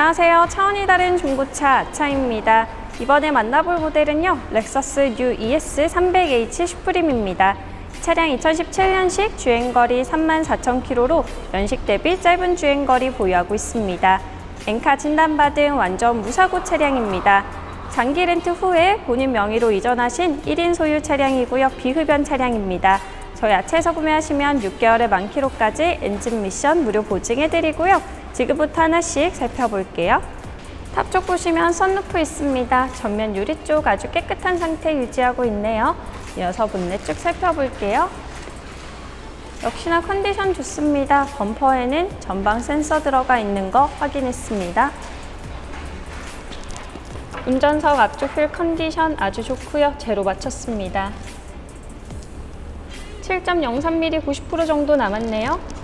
안녕하세요. 차원이 다른 중고차 아차입니다. 이번에 만나볼 모델은요. 렉서스 뉴 ES 300H 슈프림입니다. 이 차량 2017년식 주행거리 34,000km로 연식 대비 짧은 주행거리 보유하고 있습니다. 엔카 진단받은 완전 무사고 차량입니다. 장기 렌트 후에 본인 명의로 이전하신 1인 소유 차량이고요. 비흡연 차량입니다. 저희 아차에서 구매하시면 6개월의 만키로까지 엔진 미션 무료 보증해드리고요. 지금부터 하나씩 살펴볼게요. 탑 쪽 보시면 썬루프 있습니다. 전면 유리 쪽 아주 깨끗한 상태 유지하고 있네요. 이어서 본넷 쭉 살펴볼게요. 역시나 컨디션 좋습니다. 범퍼에는 전방 센서 들어가 있는 거 확인했습니다. 운전석 앞쪽 휠 컨디션 아주 좋고요. 제로 맞췄습니다. 7.03mm 90% 정도 남았네요.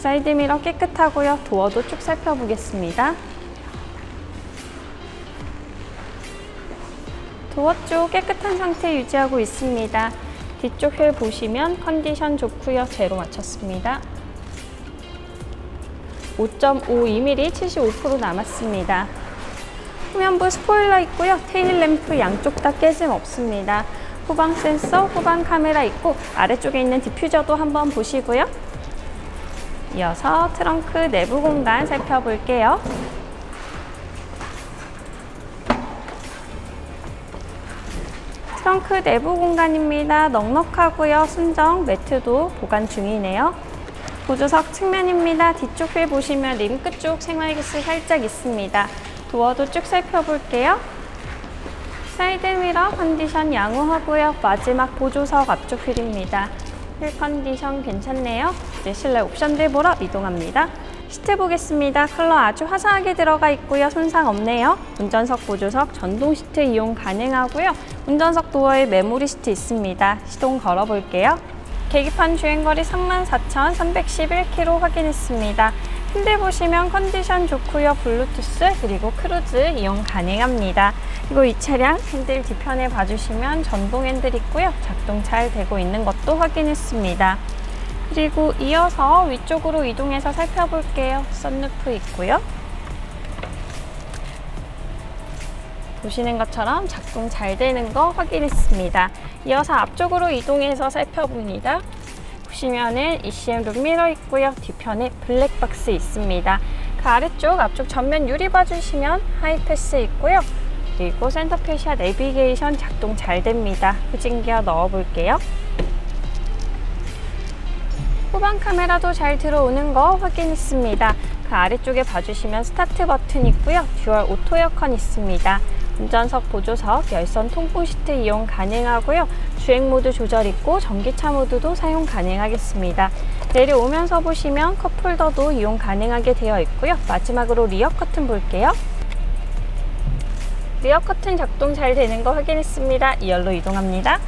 사이드미러 깨끗하고요. 도어도 쭉 살펴보겠습니다. 도어 쪽 깨끗한 상태 유지하고 있습니다. 뒤쪽 휠 보시면 컨디션 좋고요. 제로 맞췄습니다. 5.52mm 75% 남았습니다. 후면부 스포일러 있고요. 테일 램프 양쪽 다 깨짐 없습니다. 후방 센서, 후방 카메라 있고 아래쪽에 있는 디퓨저도 한번 보시고요. 이어서 트렁크 내부 공간 살펴볼게요. 트렁크 내부 공간입니다. 넉넉하고요. 순정 매트도 보관 중이네요. 보조석 측면입니다. 뒤쪽 휠 보시면 림 끝 쪽 생활기스 살짝 있습니다. 도어도 쭉 살펴볼게요. 사이드미러 컨디션 양호하고요. 마지막 보조석 앞쪽 휠입니다. 휠 컨디션 괜찮네요. 이제 실내 옵션들 보러 이동합니다. 시트 보겠습니다. 컬러 아주 화사하게 들어가 있고요. 손상 없네요. 운전석 보조석 전동 시트 이용 가능하고요. 운전석 도어에 메모리 시트 있습니다. 시동 걸어볼게요. 계기판 주행거리 34,311km 확인했습니다. 핸들 보시면 컨디션 좋고요. 블루투스 그리고 크루즈 이용 가능합니다. 그리고 이 차량 핸들 뒤편에 봐주시면 전동 핸들 있고요. 작동 잘 되고 있는 것도 확인했습니다. 그리고 이어서 위쪽으로 이동해서 살펴볼게요. 썬루프 있고요. 보시는 것처럼 작동 잘 되는 거 확인했습니다. 이어서 앞쪽으로 이동해서 살펴봅니다. 보시면은 ECM 룸 미러 있고요. 뒤편에 블랙박스 있습니다. 그 아래쪽 앞쪽 전면 유리 봐주시면 하이패스 있고요. 그리고 센터페시아 내비게이션 작동 잘 됩니다. 후진기어 넣어볼게요. 후방 카메라도 잘 들어오는 거 확인했습니다. 그 아래쪽에 봐주시면 스타트 버튼 있고요. 듀얼 오토 에어컨 있습니다. 운전석 보조석 열선 통풍 시트 이용 가능하고요. 주행 모드 조절 있고 전기차 모드도 사용 가능하겠습니다. 내려오면서 보시면 컵홀더도 이용 가능하게 되어 있고요. 마지막으로 리어 커튼 볼게요. 리어 커튼 작동 잘 되는 거 확인했습니다. 2열로 이동합니다.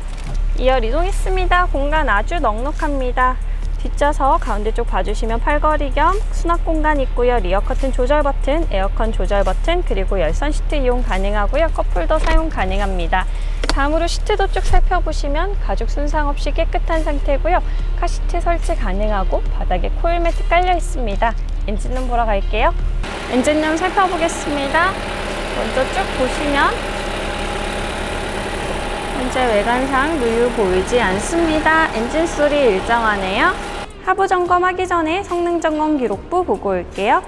2열 이동했습니다. 공간 아주 넉넉합니다. 뒷좌석 가운데 쪽 봐주시면 팔걸이 겸 수납 공간 있고요. 리어 커튼 조절 버튼, 에어컨 조절 버튼, 그리고 열선 시트 이용 가능하고요. 컵홀더 사용 가능합니다. 다음으로 시트도 쭉 살펴보시면 가죽 손상 없이 깨끗한 상태고요. 카시트 설치 가능하고 바닥에 코일 매트 깔려 있습니다. 엔진룸 보러 갈게요. 엔진룸 살펴보겠습니다. 먼저 쭉 보시면 현재 외관상 누유 보이지 않습니다. 엔진 소리 일정하네요. 하부 점검하기 전에 성능 점검 기록부 보고 올게요.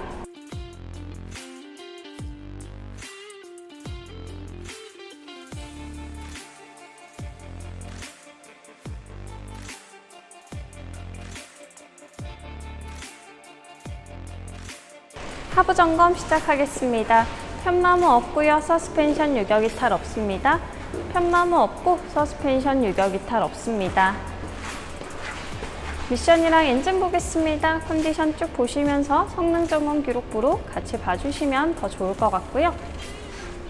하부 점검 시작하겠습니다. 편마모 없고요. 서스펜션 유격 이탈 없습니다. 편마모 없고 서스펜션 유격 이탈 없습니다. 미션이랑 엔진 보겠습니다. 컨디션 쭉 보시면서 성능 점검 기록부로 같이 봐주시면 더 좋을 것 같고요.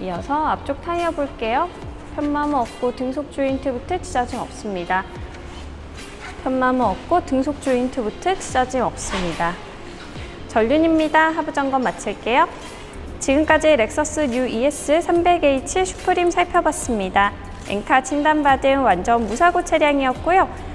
이어서 앞쪽 타이어 볼게요. 편마모 없고 등속 조인트 부트 지자증 없습니다. 편마모 없고 등속 조인트 부트 지자증 없습니다. 전륜입니다. 하부 점검 마칠게요. 지금까지 렉서스 뉴 ES 300H 슈프림 살펴봤습니다. 엔카 진단받은 완전 무사고 차량이었고요.